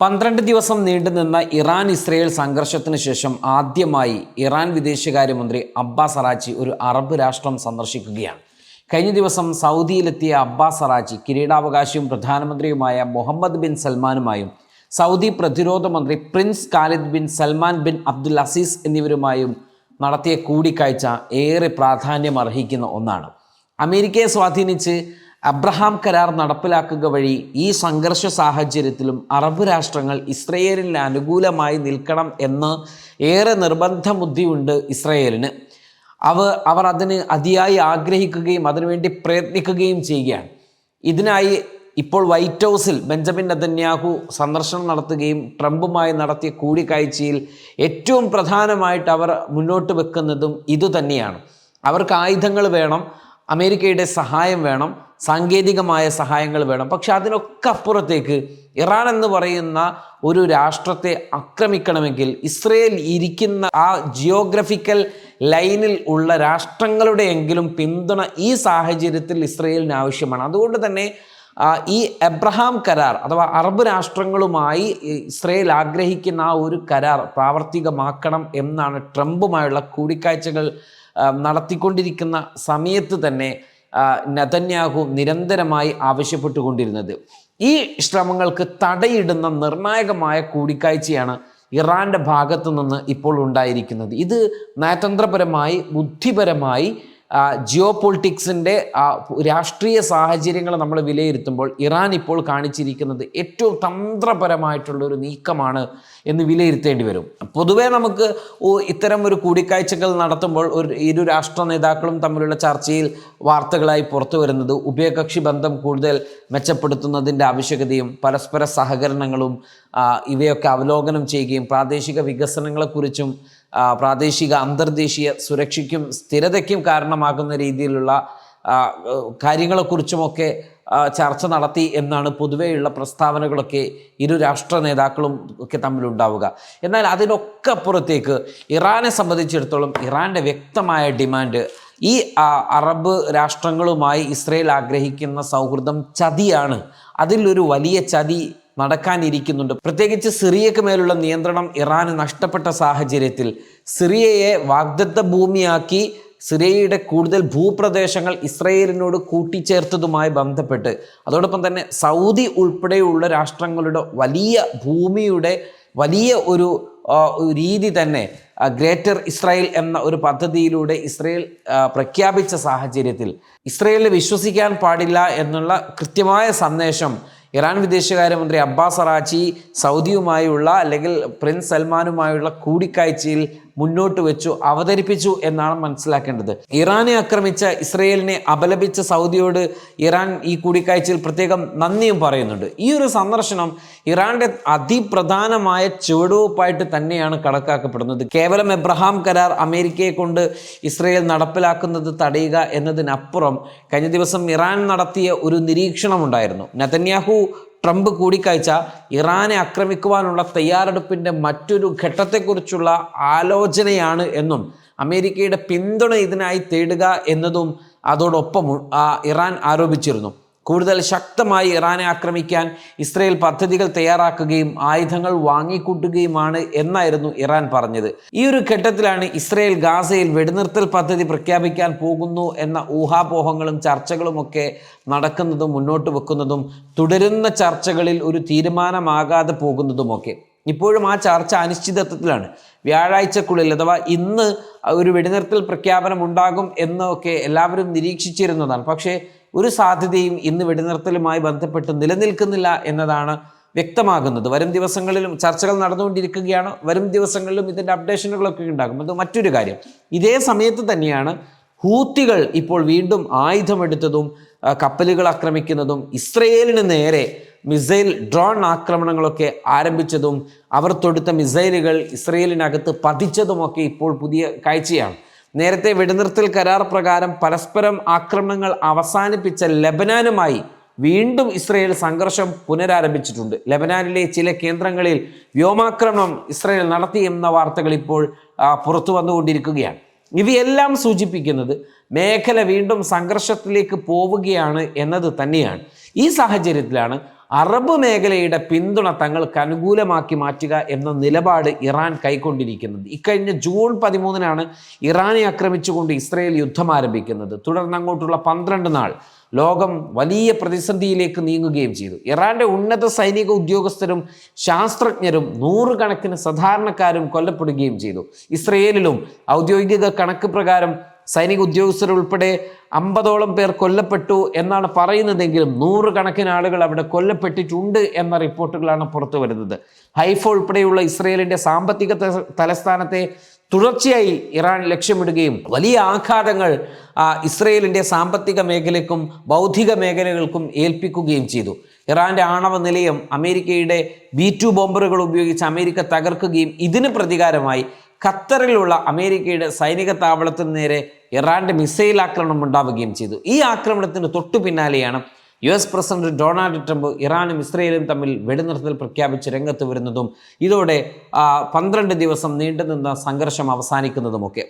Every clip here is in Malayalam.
പന്ത്രണ്ട് ദിവസം നീണ്ടുനിന്ന ഇറാൻ ഇസ്രയേൽ സംഘർഷത്തിന് ശേഷം ആദ്യമായി ഇറാൻ വിദേശകാര്യമന്ത്രി അബ്ബാസ് അറാച്ചി ഒരു അറബ് രാഷ്ട്രം സന്ദർശിക്കുകയാണ്. കഴിഞ്ഞ ദിവസം സൗദിയിലെത്തിയ അബ്ബാസ് അറാച്ചി കിരീടാവകാശിയും പ്രധാനമന്ത്രിയുമായ മുഹമ്മദ് ബിൻ സൽമാനുമായും സൗദി പ്രതിരോധ മന്ത്രി prince Khalid bin Salman bin Abdul Aziz എന്നിവരുമായും നടത്തിയ കൂടിക്കാഴ്ച ഏറെ പ്രാധാന്യം അർഹിക്കുന്ന ഒന്നാണ്. അമേരിക്കയെ സ്വാധീനിച്ച് അബ്രഹാം കരാർ നടപ്പിലാക്കുക വഴി ഈ സംഘർഷ സാഹചര്യത്തിലും അറബ് രാഷ്ട്രങ്ങൾ ഇസ്രയേലിന് അനുകൂലമായി നിൽക്കണം എന്ന് ഏറെ നിർബന്ധ ബുദ്ധിയുണ്ട് ഇസ്രയേലിന്. അവ അവർ അതിന് അതിയായി ആഗ്രഹിക്കുകയും അതിനുവേണ്ടി പ്രയത്നിക്കുകയും ചെയ്യുകയാണ്. ഇതിനായി ഇപ്പോൾ വൈറ്റ് ഹൗസിൽ ബെഞ്ചമിൻ നദന്യാഹു സന്ദർശനം നടത്തുകയും ട്രംപുമായി നടത്തിയ കൂടിക്കാഴ്ചയിൽ ഏറ്റവും പ്രധാനമായിട്ട് അവർ മുന്നോട്ട് വെക്കുന്നതും ഇതുതന്നെയാണ്. അവർക്ക് ആയുധങ്ങൾ വേണം. അമേരിക്കയുടെ സഹായം വേണം സാങ്കേതികമായ സഹായങ്ങൾ വേണം. പക്ഷെ അതിനൊക്കെ അപ്പുറത്തേക്ക് ഇറാൻ എന്ന് പറയുന്ന ഒരു രാഷ്ട്രത്തെ ആക്രമിക്കണമെങ്കിൽ ഇസ്രയേൽ ഇരിക്കുന്ന ആ ജിയോഗ്രഫിക്കൽ ലൈനിൽ ഉള്ള രാഷ്ട്രങ്ങളുടെയെങ്കിലും പിന്തുണ ഈ സാഹചര്യത്തിൽ ഇസ്രയേലിന് ആവശ്യമാണ്. അതുകൊണ്ട് തന്നെ ഈ എബ്രഹാം കരാർ അഥവാ അറബ് രാഷ്ട്രങ്ങളുമായി ഇസ്രയേൽ ആഗ്രഹിക്കുന്ന ആ ഒരു കരാർ പ്രാവർത്തികമാക്കണം എന്നാണ് ട്രംപുമായുള്ള കൂടിക്കാഴ്ചകൾ നടത്തിക്കൊണ്ടിരിക്കുന്ന സമയത്ത് തന്നെ നതന്യാഹു നിരന്തരമായി ആവശ്യപ്പെട്ടുകൊണ്ടിരുന്നത്. ഈ ശ്രമങ്ങൾക്ക് തടയിടുന്ന നിർണായകമായ കൂടിക്കാഴ്ചയാണ് ഇറാന്റെ ഭാഗത്തു നിന്ന് ഇപ്പോൾ ഉണ്ടായിരിക്കുന്നത്. ഇത് നയതന്ത്രപരമായി ബുദ്ധിപരമായി ജിയോ പൊളിറ്റിക്സിന്റെ രാഷ്ട്രീയ സാഹചര്യങ്ങൾ നമ്മൾ വിലയിരുത്തുമ്പോൾ ഇറാൻ ഇപ്പോൾ കാണിച്ചിരിക്കുന്നത് ഏറ്റവും തന്ത്രപരമായിട്ടുള്ള ഒരു നീക്കമാണ് എന്ന് വിലയിരുത്തേണ്ടി വരും. പൊതുവേ നമുക്ക് ഇത്തരം ഒരു കൂടിക്കാഴ്ചകൾ നടത്തുമ്പോൾ ഒരു ഇരു രാഷ്ട്ര നേതാക്കളും തമ്മിലുള്ള ചർച്ചയിൽ വാർത്തകളായി പുറത്തു വരുന്നത് ഉഭയകക്ഷി ബന്ധം കൂടുതൽ മെച്ചപ്പെടുത്തുന്നതിന്റെ ആവശ്യകതയും പരസ്പര സഹകരണങ്ങളും ഇവയൊക്കെ അവലോകനം ചെയ്യുകയും പ്രാദേശിക വികസനങ്ങളെക്കുറിച്ചും പ്രാദേശിക അന്തർദേശീയ സുരക്ഷയ്ക്കും സ്ഥിരതയ്ക്കും കാരണമാകുന്ന രീതിയിലുള്ള കാര്യങ്ങളെക്കുറിച്ചുമൊക്കെ ചർച്ച നടത്തി എന്നാണ് പൊതുവെയുള്ള പ്രസ്താവനകളൊക്കെ ഇരു രാഷ്ട്ര നേതാക്കളും ഒക്കെ തമ്മിലുണ്ടാവുക. എന്നാൽ അതിനൊക്കെ അപ്പുറത്തേക്ക് ഇറാനെ സംബന്ധിച്ചിടത്തോളം ഇറാന്റെ വ്യക്തമായ ഡിമാൻഡ് ഈ അറബ് രാഷ്ട്രങ്ങളുമായി ഇസ്രയേൽ ആഗ്രഹിക്കുന്ന സൗഹൃദം ചതിയാണ്. അതിലൊരു വലിയ ചതി നടക്കാനിരിക്കുന്നുണ്ട്. പ്രത്യേകിച്ച് സിറിയക്ക് മേലുള്ള നിയന്ത്രണം ഇറാന് നഷ്ടപ്പെട്ട സാഹചര്യത്തിൽ സിറിയയെ വാഗ്ദത്ത ഭൂമിയാക്കി സിറിയയുടെ കൂടുതൽ ഭൂപ്രദേശങ്ങൾ ഇസ്രയേലിനോട് കൂട്ടിച്ചേർത്തതുമായി ബന്ധപ്പെട്ട്. അതോടൊപ്പം തന്നെ സൗദി ഉൾപ്പെടെയുള്ള രാഷ്ട്രങ്ങളുടെ വലിയ ഭൂമിയുടെ വലിയ ഒരു രീതി തന്നെ ഗ്രേറ്റർ ഇസ്രായേൽ എന്ന ഒരു പദ്ധതിയിലൂടെ ഇസ്രയേൽ പ്രഖ്യാപിച്ച സാഹചര്യത്തിൽ. ഇസ്രയേലിനെ വിശ്വസിക്കാൻ പാടില്ല എന്നുള്ള കൃത്യമായ സന്ദേശം ഇറാൻ വിദേശകാര്യമന്ത്രി അബ്ബാസ് അറാച്ചി സൗദിയുമായുള്ള അല്ലെങ്കിൽ പ്രിൻസ് സൽമാനുമായുള്ള കൂടിക്കാഴ്ചയിൽ മുന്നോട്ട് വെച്ചു അവതരിപ്പിച്ചു എന്നാണ് മനസ്സിലാക്കേണ്ടത്. ഇറാനെ ആക്രമിച്ച ഇസ്രയേലിനെ അപലപിച്ച സൗദിയോട് ഇറാൻ ഈ കൂടിക്കാഴ്ചയിൽ പ്രത്യേകം നന്ദിയും പറയുന്നുണ്ട്. ഈ ഒരു സന്ദർശനം ഇറാന്റെ അതിപ്രധാനമായ ചുവടുവയ്പായിട്ട് തന്നെയാണ് കണക്കാക്കപ്പെടുന്നത്. കേവലം എബ്രഹാം കരാർ അമേരിക്കയെ കൊണ്ട് ഇസ്രയേൽ നടപ്പിലാക്കുന്നത് തടയുക എന്നതിനപ്പുറം കഴിഞ്ഞ ദിവസം ഇറാൻ നടത്തിയ ഒരു നിരീക്ഷണമുണ്ടായിരുന്നു. നെതന്യാഹു ട്രംപ് കൂടിക്കാഴ്ച ഇറാനെ ആക്രമിക്കുവാനുള്ള തയ്യാറെടുപ്പിന്റെ മറ്റൊരു ഘട്ടത്തെക്കുറിച്ചുള്ള ആലോചനയാണ് എന്നും അമേരിക്കയുടെ പിന്തുണ ഇതിനായി തേടുക എന്നതും അതോടൊപ്പം ഇറാൻ ആരോപിച്ചിരുന്നു. കൂടുതൽ ശക്തമായി ഇറാനെ ആക്രമിക്കാൻ ഇസ്രയേൽ പദ്ധതികൾ തയ്യാറാക്കുകയും ആയുധങ്ങൾ വാങ്ങിക്കൂട്ടുകയുമാണ് എന്നായിരുന്നു ഇറാൻ പറഞ്ഞത്. ഈ ഒരു ഘട്ടത്തിലാണ് ഇസ്രയേൽ ഗാസയിൽ വെടിനിർത്തൽ പദ്ധതി പ്രഖ്യാപിക്കാൻ പോകുന്നു എന്ന ഊഹാപോഹങ്ങളും ചർച്ചകളുമൊക്കെ നടക്കുന്നതും മുന്നോട്ട് വെക്കുന്നതും തുടരുന്ന ചർച്ചകളിൽ ഒരു തീരുമാനമാകാതെ പോകുന്നതുമൊക്കെ. ഇപ്പോഴും ആ ചർച്ച അനിശ്ചിതത്വത്തിലാണ്. വ്യാഴാഴ്ചക്കുള്ളിൽ അഥവാ ഇന്ന് ഒരു വെടിനിർത്തൽ പ്രഖ്യാപനം ഉണ്ടാകും എന്നൊക്കെ എല്ലാവരും നിരീക്ഷിച്ചിരുന്നതാണ്. പക്ഷേ ഒരു സാധ്യതയും ഇന്ന് വെടിനിർത്തലുമായി ബന്ധപ്പെട്ട് നിലനിൽക്കുന്നില്ല എന്നതാണ് വ്യക്തമാകുന്നത്. വരും ദിവസങ്ങളിലും ചർച്ചകൾ നടന്നുകൊണ്ടിരിക്കുകയാണ്. വരും ദിവസങ്ങളിലും ഇതിന്റെ അപ്ഡേഷനുകളൊക്കെ ഉണ്ടാകും. അത് മറ്റൊരു കാര്യം. ഇതേ സമയത്ത് തന്നെയാണ് ഹൂത്തികൾ ഇപ്പോൾ വീണ്ടും ആയുധമെടുത്തതും കപ്പലുകൾ ആക്രമിക്കുന്നതും ഇസ്രയേലിന് നേരെ മിസൈൽ ഡ്രോൺ ആക്രമണങ്ങളൊക്കെ ആരംഭിച്ചതും അവർ തൊടുത്ത മിസൈലുകൾ ഇസ്രയേലിനകത്ത് പതിച്ചതുമൊക്കെ ഇപ്പോൾ പുതിയ കാഴ്ചയാണ്. നേരത്തെ വെടിനിർത്തൽ കരാർ പ്രകാരം പരസ്പരം ആക്രമണങ്ങൾ അവസാനിപ്പിച്ച ലബനാനുമായി വീണ്ടും ഇസ്രയേൽ സംഘർഷം പുനരാരംഭിച്ചിട്ടുണ്ട്. ലബനാനിലെ ചില കേന്ദ്രങ്ങളിൽ വ്യോമാക്രമണം ഇസ്രയേൽ നടത്തി എന്ന വാർത്തകൾ ഇപ്പോൾ പുറത്തു വന്നുകൊണ്ടിരിക്കുകയാണ്. ഇവയെല്ലാം സൂചിപ്പിക്കുന്നത് മേഖല വീണ്ടും സംഘർഷത്തിലേക്ക് പോവുകയാണ് എന്നത് തന്നെയാണ്. ഈ സാഹചര്യത്തിലാണ് അറബ് മേഖലയുടെ പിന്തുണ തങ്ങൾക്ക് അനുകൂലമാക്കി മാറ്റുക എന്ന നിലപാട് ഇറാൻ കൈക്കൊണ്ടിരിക്കുന്നത്. ഇക്കഴിഞ്ഞ ജൂൺ പതിമൂന്നിനാണ് ഇറാനെ ആക്രമിച്ചുകൊണ്ട് ഇസ്രയേൽ യുദ്ധം ആരംഭിക്കുന്നത്. തുടർന്ന് അങ്ങോട്ടുള്ള പന്ത്രണ്ട് നാൾ ലോകം വലിയ പ്രതിസന്ധിയിലേക്ക് നീങ്ങുകയും ചെയ്തു. ഇറാന്റെ ഉന്നത സൈനിക ഉദ്യോഗസ്ഥരും ശാസ്ത്രജ്ഞരും നൂറുകണക്കിന് സാധാരണക്കാരും കൊല്ലപ്പെടുകയും ചെയ്തു. ഇസ്രയേലിലും ഔദ്യോഗിക കണക്ക് പ്രകാരം സൈനിക ഉദ്യോഗസ്ഥർ ഉൾപ്പെടെ അമ്പതോളം പേർ കൊല്ലപ്പെട്ടു എന്നാണ് പറയുന്നതെങ്കിലും നൂറുകണക്കിന് ആളുകൾ അവിടെ കൊല്ലപ്പെട്ടിട്ടുണ്ട് എന്ന റിപ്പോർട്ടുകളാണ് പുറത്തു വരുന്നത്. ഹൈഫ ഉൾപ്പെടെയുള്ള ഇസ്രയേലിന്റെ സാമ്പത്തിക തലസ്ഥാനത്തെ തുടർച്ചയായി ഇറാൻ ലക്ഷ്യമിടുകയും വലിയ ആഘാതങ്ങൾ ഇസ്രയേലിന്റെ സാമ്പത്തിക മേഖലയ്ക്കും ബൗദ്ധിക മേഖലകൾക്കും ഏൽപ്പിക്കുകയും ചെയ്തു. ഇറാന്റെ ആണവ നിലയം അമേരിക്കയുടെ ബി ടു ബോംബറുകൾ ഉപയോഗിച്ച് അമേരിക്ക തകർക്കുകയും ഇതിന് പ്രതികാരമായി. ഖത്തറിലുള്ള അമേരിക്കയുടെ സൈനിക താവളത്തിന് നേരെ ഇറാന്റെ മിസൈൽ ആക്രമണം ഉണ്ടാവുകയും ചെയ്തു. ഈ ആക്രമണത്തിന് തൊട്ടു പിന്നാലെയാണ് U S president Donald Trump ഇറാനും ഇസ്രയേലും തമ്മിൽ വെടിനിർത്തൽ പ്രഖ്യാപിച്ച് രംഗത്ത് വരുന്നതും ഇതോടെ പന്ത്രണ്ട് ദിവസം നീണ്ടുനിന്ന സംഘർഷം അവസാനിക്കുന്നതുമൊക്കെ.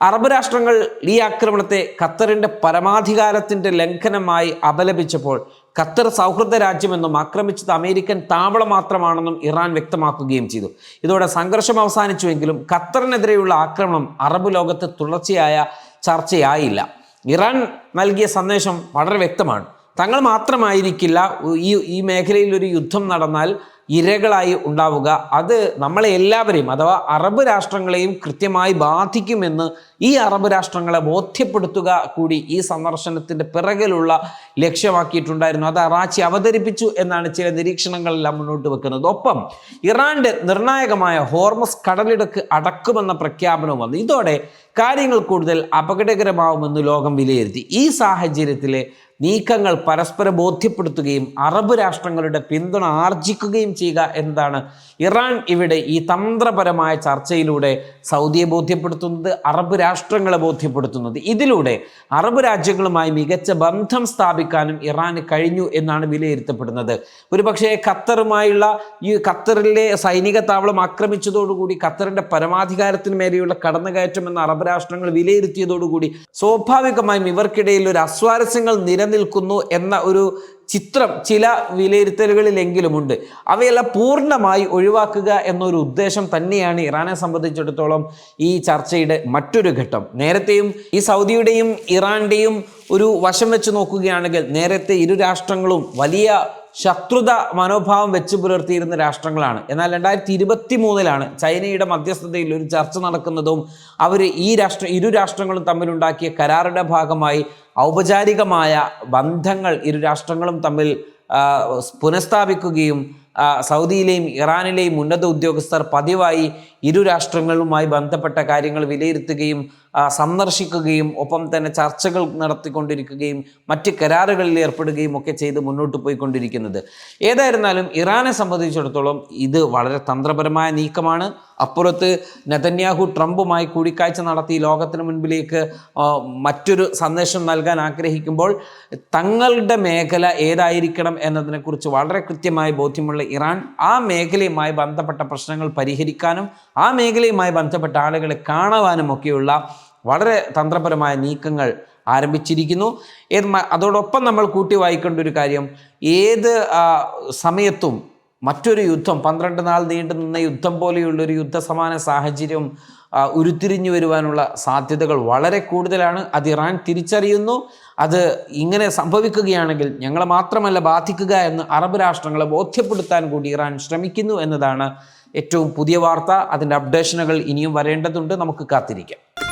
അറബ് രാഷ്ട്രങ്ങൾ ഈ ആക്രമണത്തെ ഖത്തറിന്റെ പരമാധികാരത്തിന്റെ ലംഘനമായി അപലപിച്ചപ്പോൾ ഖത്തർ സൗഹൃദ രാജ്യമെന്നും ആക്രമിച്ചത് അമേരിക്കൻ താവളം മാത്രമാണെന്നും ഇറാൻ വ്യക്തമാക്കുകയും ചെയ്തു. ഇതോടെ സംഘർഷം അവസാനിച്ചുവെങ്കിലും ഖത്തറിനെതിരെയുള്ള ആക്രമണം അറബ് ലോകത്ത് തുടർച്ചയായ ചർച്ചയായില്ല. ഇറാൻ നൽകിയ സന്ദേശം വളരെ വ്യക്തമാണ്. തങ്ങൾ മാത്രമായിരിക്കില്ല ഈ ഈ മേഖലയിൽ ഒരു യുദ്ധം നടന്നാൽ ഇരകളായി ഉണ്ടാവുക. അത് നമ്മളെ എല്ലാവരെയും അഥവാ അറബ് രാഷ്ട്രങ്ങളെയും കൃത്യമായി ബാധിക്കുമെന്ന് ഈ അറബ് രാഷ്ട്രങ്ങളെ ബോധ്യപ്പെടുത്തുക കൂടി ഈ സന്ദർശനത്തിന്റെ പിറകിലുള്ള ലക്ഷ്യമാക്കിയിട്ടുണ്ടായിരുന്നു. അത് അറാച്ചി അവതരിപ്പിച്ചു എന്നാണ് ചില നിരീക്ഷണങ്ങളെല്ലാം മുന്നോട്ട് വെക്കുന്നത്. ഒപ്പം ഇറാന്റെ നിർണായകമായ ഹോർമസ് കടലിടുക്ക് അടക്കുമെന്ന പ്രഖ്യാപനവും വന്നു. ഇതോടെ കാര്യങ്ങൾ കൂടുതൽ അപകടകരമാവുമെന്ന് ലോകം വിലയിരുത്തി. ഈ സാഹചര്യത്തിലെ നീക്കങ്ങൾ പരസ്പരം ബോധ്യപ്പെടുത്തുകയും അറബ് രാഷ്ട്രങ്ങളുടെ പിന്തുണ ആർജിക്കുകയും ചെയ്യുക എന്നതാണ് ഇറാൻ ഇവിടെ ഈ തന്ത്രപരമായ ചർച്ചയിലൂടെ സൗദിയെ ബോധ്യപ്പെടുത്തുന്നത് അറബ് രാഷ്ട്രങ്ങളെ ബോധ്യപ്പെടുത്തുന്നത്. ഇതിലൂടെ അറബ് രാജ്യങ്ങളുമായി മികച്ച ബന്ധം സ്ഥാപിക്കാനും ഇറാന് കഴിഞ്ഞു എന്നാണ് വിലയിരുത്തപ്പെടുന്നത്. ഒരുപക്ഷെ ഖത്തറുമായുള്ള ഈ ഖത്തറിലെ സൈനിക താവളം ആക്രമിച്ചതോടുകൂടി ഖത്തറിന്റെ പരമാധികാരത്തിന് മേലെയുള്ള കടന്നുകയറ്റം എന്ന് അറബ് രാഷ്ട്രങ്ങൾ വിലയിരുത്തിയതോടുകൂടി സ്വാഭാവികമായും ഇവർക്കിടയിൽ ഒരു അസ്വാരസ്യങ്ങൾ നിലനിൽക്കുന്നു എന്ന ഒരു ചിത്രം ചില വിലയിരുത്തലുകളിലെങ്കിലുമുണ്ട്. അവയെല്ലാം പൂർണമായി ഒഴിവാക്കുക എന്നൊരു ഉദ്ദേശം തന്നെയാണ് ഇറാനെ സംബന്ധിച്ചിടത്തോളം ഈ ചർച്ചയുടെ മറ്റൊരു ഘട്ടം. നേരത്തെയും ഈ സൗദിയുടെയും ഇറാന്റെയും ഒരു വശം വെച്ച് നോക്കുകയാണെങ്കിൽ നേരത്തെ ഇരു രാഷ്ട്രങ്ങളും വലിയ ശത്രുത മനോഭാവം വെച്ച് പുലർത്തിയിരുന്ന രാഷ്ട്രങ്ങളാണ്. എന്നാൽ രണ്ടായിരത്തി ഇരുപത്തി മൂന്നിലാണ് ചൈനയുടെ മധ്യസ്ഥതയിൽ ഒരു ചർച്ച നടക്കുന്നതും അവർ ഈ രാഷ്ട്ര ഇരു രാഷ്ട്രങ്ങളും തമ്മിലുണ്ടാക്കിയ കരാറുടെ ഭാഗമായി ഔപചാരികമായ ബന്ധങ്ങൾ ഇരു രാഷ്ട്രങ്ങളും തമ്മിൽ പുനഃസ്ഥാപിക്കുകയും സൗദിയിലെയും ഇറാനിലെയും ഉന്നത ഉദ്യോഗസ്ഥർ പതിവായി ഇരു രാഷ്ട്രങ്ങളുമായി ബന്ധപ്പെട്ട കാര്യങ്ങൾ വിലയിരുത്തുകയും സന്ദർശിക്കുകയും ഒപ്പം തന്നെ ചർച്ചകൾ നടത്തിക്കൊണ്ടിരിക്കുകയും മറ്റ് കരാറുകളിൽ ഏർപ്പെടുകയും ഒക്കെ ചെയ്ത് മുന്നോട്ട് പോയിക്കൊണ്ടിരിക്കുന്നത്. ഏതായിരുന്നാലും ഇറാനെ സംബന്ധിച്ചിടത്തോളം ഇത് വളരെ തന്ത്രപരമായ നീക്കമാണ്. അപ്പുറത്ത് നെതന്യാഹു ട്രംപുമായി കൂടിക്കാഴ്ച നടത്തി ലോകത്തിന് മുൻപിലേക്ക് മറ്റൊരു സന്ദേശം നൽകാൻ ആഗ്രഹിക്കുമ്പോൾ തങ്ങളുടെ മേഖല ഏതായിരിക്കണം എന്നതിനെക്കുറിച്ച് വളരെ കൃത്യമായി ബോധ്യമുള്ള ഇറാൻ ആ മേഖലയുമായി ബന്ധപ്പെട്ട പ്രശ്നങ്ങൾ പരിഹരിക്കാനും ആ മേഖലയുമായി ബന്ധപ്പെട്ട ആളുകളെ കാണുവാനും ഒക്കെയുള്ള വളരെ തന്ത്രപരമായ നീക്കങ്ങൾ ആരംഭിച്ചിരിക്കുന്നു. അതോടൊപ്പം നമ്മൾ കൂട്ടി വായിക്കേണ്ട ഒരു കാര്യം ഏത് സമയത്തും മറ്റൊരു യുദ്ധം പന്ത്രണ്ട് നാൾ നീണ്ടു നിന്ന യുദ്ധം പോലെയുള്ള ഒരു യുദ്ധസമാന സാഹചര്യം ഉരുത്തിരിഞ്ഞു വരുവാനുള്ള സാധ്യതകൾ വളരെ കൂടുതലാണ്. അത് ഇറാൻ തിരിച്ചറിയുന്നു. അത് ഇങ്ങനെ സംഭവിക്കുകയാണെങ്കിൽ ഞങ്ങളെ മാത്രമല്ല ബാധിക്കുക എന്ന് അറബ് രാഷ്ട്രങ്ങളെ ബോധ്യപ്പെടുത്താൻ കൂടി ഇറാൻ ശ്രമിക്കുന്നു എന്നതാണ് ഏറ്റവും പുതിയ വാർത്ത. അതിന്റെ അപ്ഡേഷനുകൾ ഇനിയും വരേണ്ടതുണ്ട്. നമുക്ക് കാത്തിരിക്കാം.